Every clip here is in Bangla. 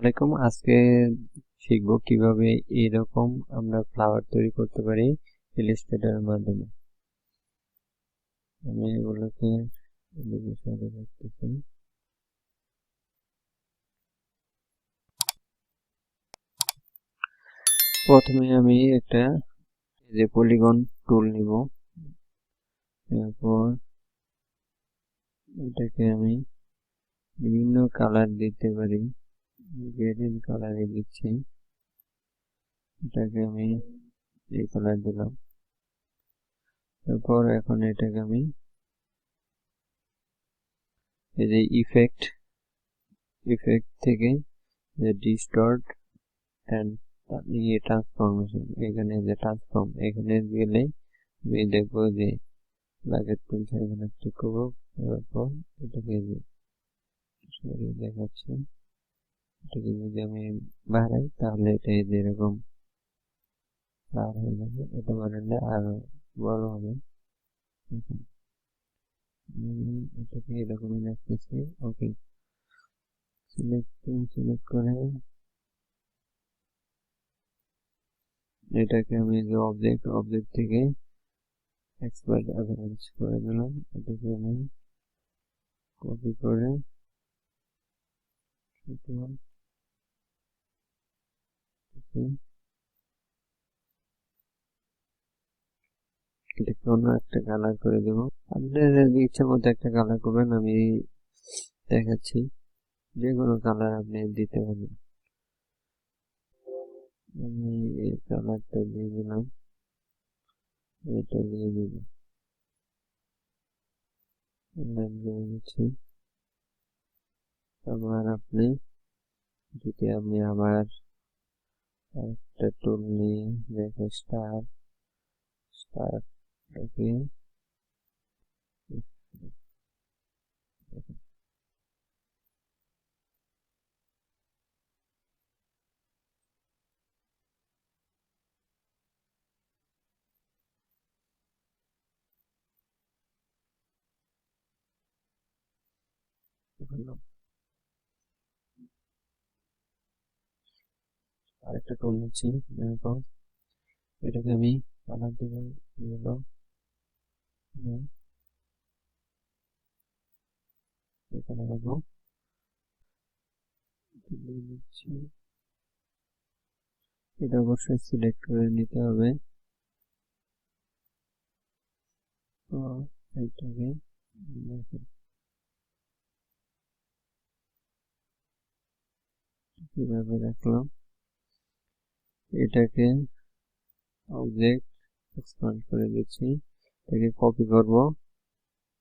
আলাইকুম। আজকে শিখব কীভাবে এরকম আমরা ফ্লাওয়ার তৈরি করতে পারি ইলিস্ট্রেটরের মাধ্যমে। আমি এগুলোকে প্রথমে আমি একটা যে পলিগন টুল নিব। এরপর এটাকে আমি বিভিন্ন কালার দিতে পারি। গ্রেডিং কালারে দিচ্ছি। এটাকে আমি এই কালার দিলাম। তারপর এখন এটাকে আমি এই যে ইফেক্ট ইফেক্ট থেকে যে ডিস্টর্ট অ্যান্ড ইয়ে ট্রান্সফরমেশন এখানে যে ট্রান্সফর্ম এখানে গেলে আমি দেখব যে লাগের তুলছে এখানে ক্লিক করব তারপর এটাকে সরিয়ে দেখাচ্ছে। এটাকে যদি আমি বাড়াই, তাহলে এটা যেরকম পার হয়ে যাবে, এটা বাড়ালে আরও বড় হবে। এটাকে এরকমই রাখতেছি, ওকে। সিলেক্ট সিলেক্ট করে এটাকে আমি যে অবজেক্ট অবজেক্ট থেকে এক্সপার্ট অ্যাভারেজ করে দিলাম। এটাকে আমি কপি করে এটাকে অন্য একটা কালার করে দেব। আপনার ইচ্ছা মতো একটা কালার করবেন, আমি দেখাচ্ছি। যে কোনো কালার আপনি দিতে পারেন। আমি এই কালারটা দিয়ে দিলাম। এটা দিয়ে দিব দিচ্ছি। আবার আপনি যদি আমি আবার একটা টুল নিয়ে দেখে স্টার স্টারটাকে আরেকটা টোল নিচ্ছি এরপর এটাকে আমি কালার দেব। ইয়েলো এখানে রাখব। এটা অবশ্যই সিলেক্ট করে নিতে হবে। তো কীভাবে রাখলাম? এটাকে অবজেক্ট এক্সপান্ড করে দিচ্ছি। এটাকে কপি করব।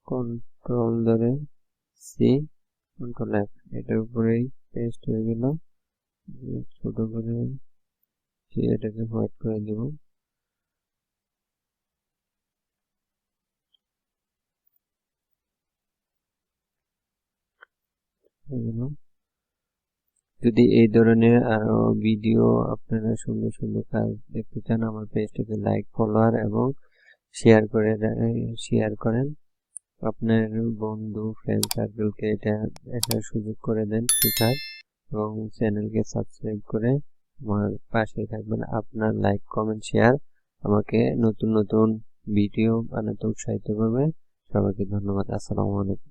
কন্ট্রোল ধরে সি কন্ট্রোল এফ এটার উপরেই পেস্ট হয়ে গেল। ছোট করে এটাকে হোয়াইট করে দেব। হয়ে গেল। যদি এই ধরনের আরও ভিডিও আপনারা সুন্দর সুন্দর কাজ দেখতে চান, আমার পেজটাকে লাইক ফলোয়ার এবং শেয়ার করে শেয়ার করেন। আপনার বন্ধু ফ্রেন্ড সার্কেলকে এটা দেখার সুযোগ করে দেন শেখার এবং চ্যানেলকে সাবস্ক্রাইব করে আমার পাশে থাকবেন। আপনার লাইক কমেন্ট শেয়ার আমাকে নতুন নতুন ভিডিও বানাতে উৎসাহিত করবে। সবাইকে ধন্যবাদ। আসসালামু আলাইকুম।